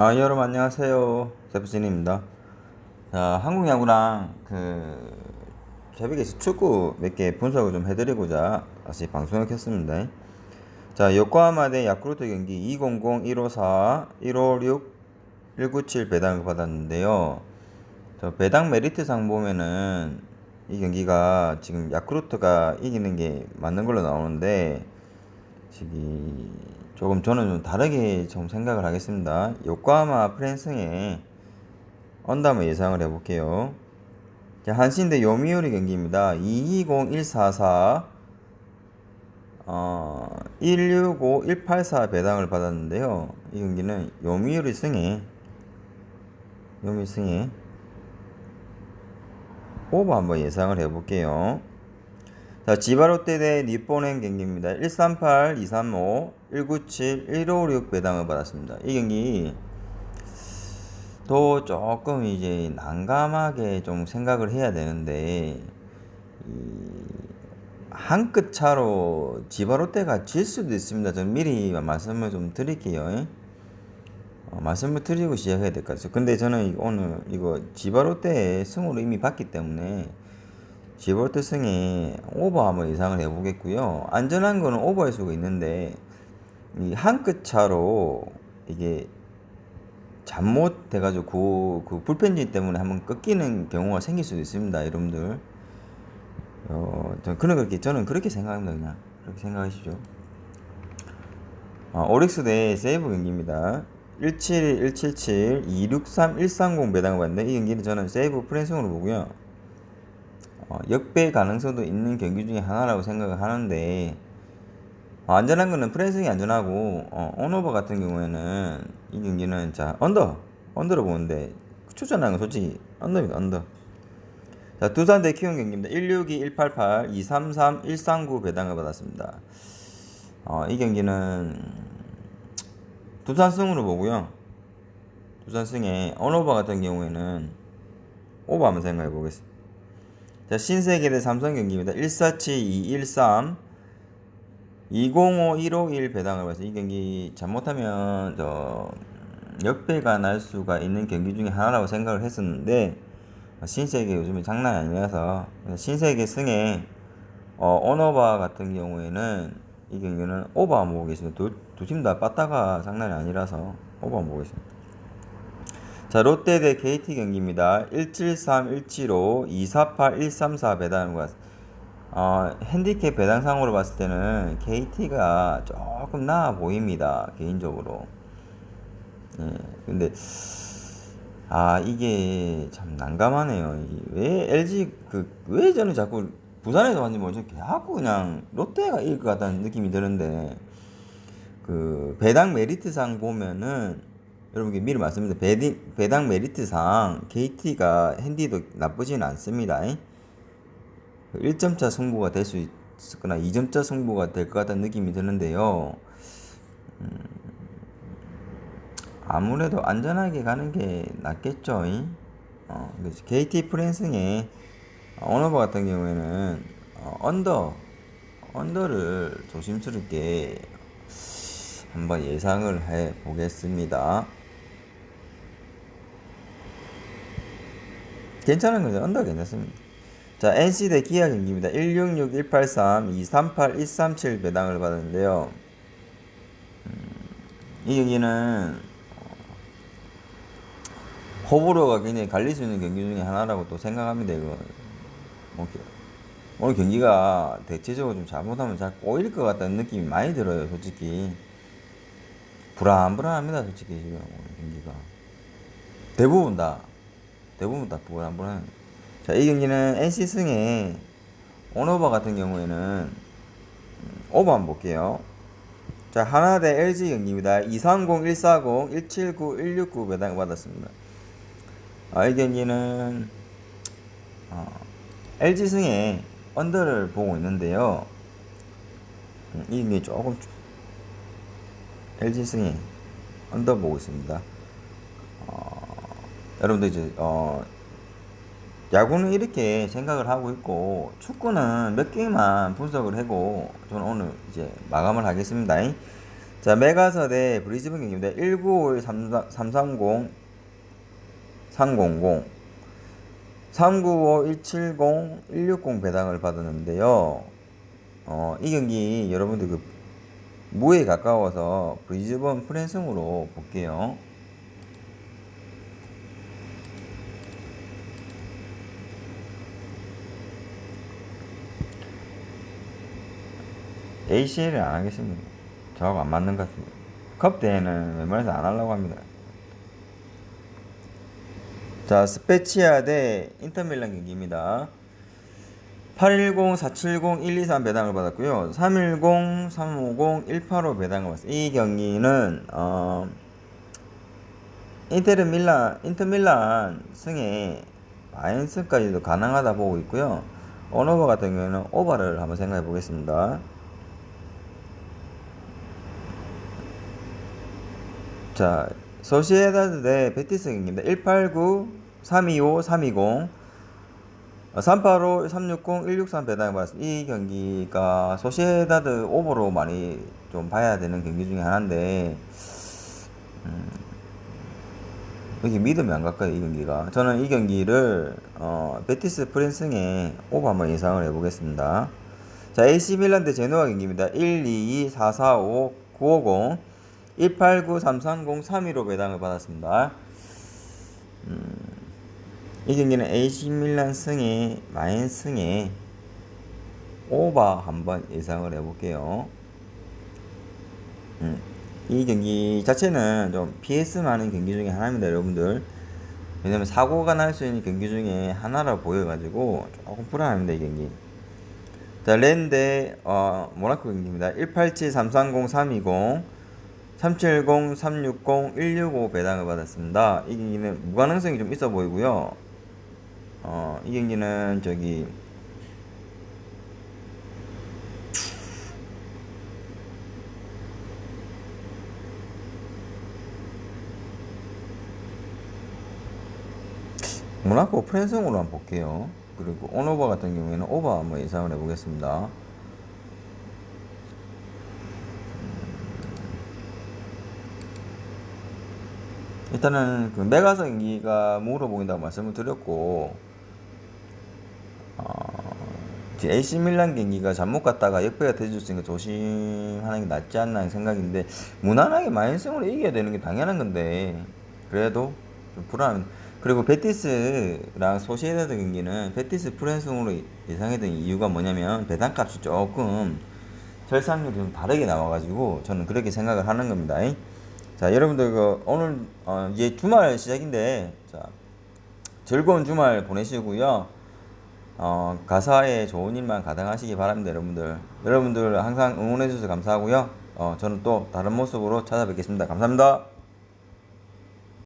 아, 여러분 안녕하세요. 세프진입니다. 자, 한국 야구랑 그 새벽에 축구 몇 개 분석을 좀 해드리고자 다시 방송을 켰습니다. 자, 요코하마 대 야쿠르트 경기 200, 154, 156, 197 배당을 받았는데요. 저 배당 메리트상 보면은 이 경기가 지금 야쿠르트가 이기는 게 맞는 걸로 나오는데 지금 조금 저는 좀 다르게 좀 생각을 하겠습니다. 요코하마 프랜승에 언담을 예상을 해볼게요. 자, 한신 대 요미우리 경기입니다. 220, 144, 어, 165, 184 배당을 받았는데요. 이 경기는 요미우리 승에, 요미 승에 오버 한번 예상을 해볼게요. 자, 지바롯데 대 니폰행 경기입니다. 138, 235, 197, 156 배당을 받았습니다. 이 경기 또 조금 이제 난감하게 좀 생각을 해야 되는데 한 끗 차로 지바롯데가 질 수도 있습니다. 좀 미리 말씀을 좀 드릴게요. 어, 말씀을 드리고 시작해야 될 것 같아요. 근데 저는 오늘 이거 지바롯데의 승으로 이미 봤기 때문에 지볼트 승에 오버 한번 예상을 해보겠고요. 안전한 거는 오버일 수가 있는데 이 한 끗 차로 이게 잘못 돼가지고 그, 그 불펜진 때문에 한번 꺾이는 경우가 생길 수도 있습니다, 여러분들. 어, 저는 그런 그렇게 저는 그렇게 생각합니다, 그냥 그렇게 생각하시죠. 어, 오릭스 대 세이브 경기입니다. 171, 177, 263, 130 배당을 받는데 이 경기는 저는 세이브 프랜승으로 보고요. 어, 역배 가능성도 있는 경기 중에 하나라고 생각을 하는데 어, 안전한 거는 프랜승이 안전하고 어, 온오버 같은 경우에는 이 경기는 자 언더 언더로 보는데 추천하는 건 솔직히 언더입니다 언더. 자 두산 대 키움 경기입니다. 162 188 233 139 배당을 받았습니다. 어, 이 경기는 두산 승으로 보고요. 두산 승에 온오버 같은 경우에는 오버 한번 생각해 보겠습니다. 자, 신세계 대 삼성 경기입니다. 147, 213, 205, 151 배당을 봐서 이 경기 잘못하면 저 역배가 날 수가 있는 경기 중에 하나라고 생각을 했었는데 신세계 요즘에 장난이 아니라서 신세계 승에 어, 언어바 같은 경우에는 이 경기는 안 보고 계십니다. 두팀 다 빠따가 장난이 아니라서 안 보고 계십니다. 자, 롯데 대 KT 경기입니다. 173, 175, 248, 134 배당과 어, 핸디캡 배당상으로 봤을 때는 KT가 조금 나아 보입니다. 개인적으로. 예, 근데 아 이게 참 난감하네요. 왜 LG 그 왜 저는 자꾸 부산에서 왔는지 모르죠. 자꾸 그냥 롯데가 이길 것 같다는 느낌이 드는데 그 배당 메리트상 보면은 여러분께 미리. 배디, 배당 메리트상 KT가 핸디도 나쁘지는 않습니다. 1점차 승부가 될 수 있거나 2점차 승부가 될 것 같다는 느낌이 드는데요. 음, 아무래도 안전하게 가는 게 낫겠죠. 어, KT 프랜승의 언어버 같은 경우에는 어, 언더 언더를 조심스럽게 한번 예상을 해 보겠습니다. 괜찮은 거죠. 언더 괜찮습니다. 자, NC 대 기아 경기입니다. 166, 183, 238, 137 배당을 받았는데요. 음, 이 경기는 어, 호불호가 굉장히 갈릴 수 있는 경기 중에 하나라고 또 생각합니다. 이거 뭐, 오늘 경기가 대체적으로 좀 잘못하면 잘 꼬일 것 같다는 느낌이 많이 들어요. 솔직히 불안불안합니다. 솔직히 지금 오늘 경기가 대부분 다 대부분 다 불안불안. 자, 이 경기는 NC 승에 온오버 같은 경우에는 음, 오버 한번 볼게요. 자, 하나 대 LG 경기입니다. 230, 140, 179, 169 배당 받았습니다. 아, 이 경기는 어, LG 승에 언더를 보고 있는데요. 음, 이 경기 조금 LG 승에 언더 보고 있습니다. 여러분들 이제 어 야구는 이렇게 생각을 하고 있고 축구는 몇 개만 분석을 하고 저는 오늘 이제 마감을 하겠습니다. 자, 메가서 대 브리즈번 경기입니다. 1951 330 300 395 170 160 배당을 받았는데요. 어, 이 경기 여러분들 그 무에 가까워서 브리즈번 프랜승으로 볼게요. ACL을 안 하겠습니다. 저하고 안 맞는 것 같습니다. 컵 대회는 웬만해서 안 하려고 합니다. 자, 스페치아 대 인터밀란 경기입니다. 810, 470, 123 배당을 받았고요. 310, 350, 185 배당을 받았어요. 이 경기는 어, 인테르 밀란, 인터 밀란 승에 마인스까지도 가능하다 보고 있고요. 언오버 같은 경우에는 오버를 한번 생각해 보겠습니다. 자, 소시에다드 대 베티스 경기입니다. 189, 325, 320, 385, 360, 163 배당을 받았습니다. 이 경기가 소시에다드 오버로 많이 좀 봐야 되는 경기 중에 하나인데, 음, 여기 믿으면 안 갈까요, 이 경기가? 저는 이 경기를, 어, 베티스 프린승에 오버 한번 예상을 해보겠습니다. 자, AC 밀란 대 제노아 경기입니다. 122, 445, 950, 189, 330, 315 배당을 받았습니다. 음, 이 경기는 AC 밀란 승에 마인 승에 오버 한번 예상을 해볼게요. 음, 이 경기 자체는 좀 PS 많은 경기 중에 하나입니다, 여러분들. 왜냐면 사고가 날 수 있는 경기 중에 하나라 보여가지고 조금 불안합니다, 이 경기. 자, 랜드 어, 모나코 경기입니다. 187, 330, 320, 370, 360, 165 배당을 받았습니다. 이 경기는 무가능성이 좀 있어 보이고요. 어, 이 경기는 저기 모나코 프랜승으로 한번 볼게요. 그리고 온오버 같은 경우에는 오버 한번 예상을 해보겠습니다. 일단은 그 메가서 경기가 무로 보인다고 말씀을 드렸고 어, AC 밀란 경기가 잘못 갔다가 역배가 돼줄 수 있으니까 조심하는 게 낫지 않나 하는 생각인데 무난하게 마인승으로 이겨야 되는 게 당연한 건데 그래도 좀 불안 그리고 베티스랑 소시에다드 경기는 베티스 프랜승으로 예상했던 이유가 뭐냐면 배당값이 조금 설상률이 좀 다르게 나와가지고 저는 그렇게 생각을 하는 겁니다. 자, 여러분들 그 오늘 어, 이제 주말 시작인데 자, 즐거운 주말 보내시고요. 어, 가사에 좋은 일만 가득하시기 바랍니다, 여러분들. 여러분들 항상 응원해 주셔서 감사하고요. 어, 저는 또 다른 모습으로 찾아뵙겠습니다. 감사합니다.